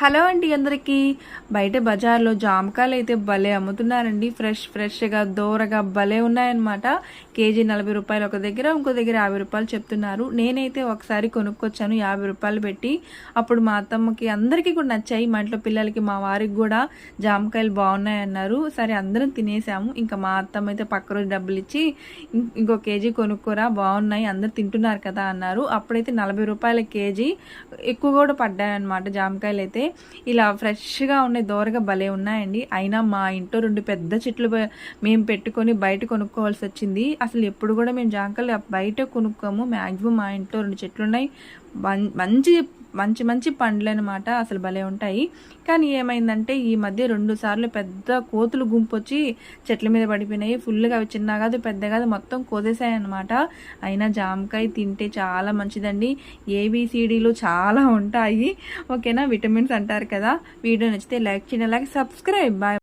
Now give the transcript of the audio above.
Hello అండి అందరికీ. బయట బజార్లో జామకాయలు అయితే భలే అమ్ముతున్నారండి. ఫ్రెష్ ఫ్రెష్గా దోరగా భలే ఉన్నాయన్నమాట. కేజీ నలభై రూపాయలు ఒక దగ్గర ఇంకో దగ్గర యాభై రూపాయలు చెప్తున్నారు. నేనైతే ఒకసారి కొనుక్కొచ్చాను యాభై రూపాయలు పెట్టి. అప్పుడు మా అత్తమ్మకి అందరికీ కూడా నచ్చాయి. మా ఇంట్లో పిల్లలకి మా వారికి కూడా జామకాయలు బాగున్నాయి అన్నారు. సరే అందరం తినేసాము. ఇంకా మా అత్తమ్మ అయితే పక్క రోజు డబ్బులు ఇచ్చి ఇంకో కేజీ కొనుక్కోరా బాగున్నాయి అందరు తింటున్నారు కదా అన్నారు. అప్పుడైతే నలభై రూపాయల కేజీ ఎక్కువ కూడా పడ్డాయన్నమాట జామకాయలు అయితే. ఇలా ఫ్రెష్గా ఉన్నాయి దోరగా భలే ఉన్నాయండి. అయినా మా ఇంట్లో రెండు పెద్ద చెట్లు మేము పెట్టుకొని బయట కొనుక్కోవాల్సి వచ్చింది. అసలు ఎప్పుడు కూడా మేము జామకాయలు బయట కొనుక్కోము. మ్యాక్సిమం మా ఇంట్లో రెండు చెట్లు ఉన్నాయి మం- మంచి మంచి మంచి పండ్లు అనమాట అసలు భలే ఉంటాయి. కానీ ఏమైందంటే ఈ మధ్య రెండు సార్లు పెద్ద కోతులు గుంపు వచ్చి చెట్ల మీద పడిపోయినాయి. ఫుల్గా అవి చిన్న కాదు పెద్ద కాదు మొత్తం కోసేసాయి అనమాట అయినా జామకాయ తింటే చాలా మంచిదండి. ఏబిసిడీలు చాలా ఉంటాయి. ఓకేనా? విటమిన్స్ అంటారు కదా? వీడియో నచ్చితే లైక్ చేయండి అలాగే సబ్స్క్రైబ్. బాయ్